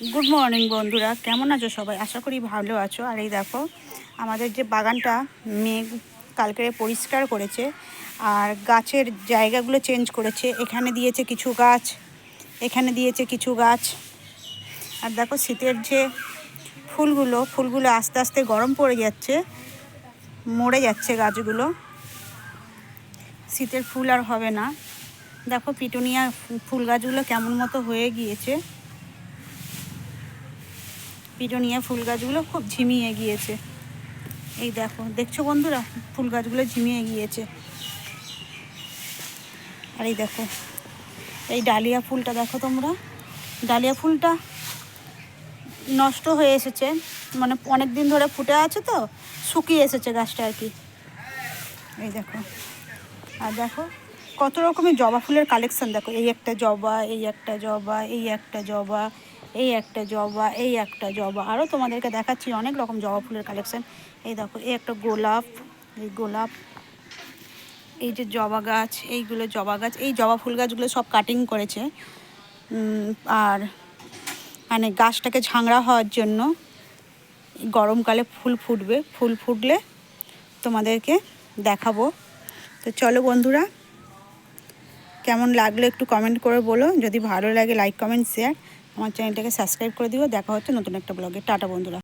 Good morning বন্ধুরা। কেমন আছো সবাই? আশা করি ভালো আছো। আর এই দেখো, আমাদের যে বাগানটা মেঘ কালকে পরিষ্কার করেছে, আর গাছের জায়গাগুলো চেঞ্জ করেছে। এখানে দিয়েছে কিছু গাছ, এখানে দিয়েছে কিছু গাছ। আর দেখো, শীতের যে ফুলগুলো ফুলগুলো আস্তে আস্তে গরম পড়ে যাচ্ছে, মরে যাচ্ছে গাছগুলো। শীতের ফুল আর হবে না। দেখো, পিটুনিয়া ফুল গাছগুলো কেমন মতো হয়ে গিয়েছে। পিটুনিয়া ফুল গাছগুলো খুব ঝিমিয়ে গিয়েছে। এই দেখো, দেখছ বন্ধুরা? ফুল গাছগুলো ঝিমিয়ে গিয়েছে। আর এই দেখো, এই ডালিয়া ফুলটা দেখো তোমরা? ডালিয়া ফুলটা নষ্ট হয়ে এসেছে। মানে অনেক দিন ধরে ফুটে আছে তো, শুকিয়ে এসেছে গাছটা আর কি। এই দেখো, আর দেখো, কত রকমের জবা ফুলের কালেকশন দেখো। এই একটা জবা, এই একটা জবা, এই একটা জবা এই একটা জবা এই একটা জবা আরও তোমাদেরকে দেখাচ্ছি অনেক রকম জবা ফুলের কালেকশান এই দেখো, এই একটা গোলাপ, এই গোলাপ, এই যে জবা গাছ, এইগুলো জবা গাছ, এই জবা ফুল গাছগুলো সব কাটিং করেছে। আর মানে গাছটাকে ঝাংড়া হওয়ার জন্য গরমকালে ফুল ফুটবে। ফুল ফুটলে তোমাদেরকে দেখাবো। তো চলো বন্ধুরা, কেমন লাগল একটু কমেন্ট করে বলো। যদি ভালো লাগে লাইক কমেন্ট শেয়ার আমার চ্যানেলটাকে সাবস্ক্রাইব করে দিও দেখা হচ্ছে নতুন একটা ব্লগে। টাটা বন্ধুরা।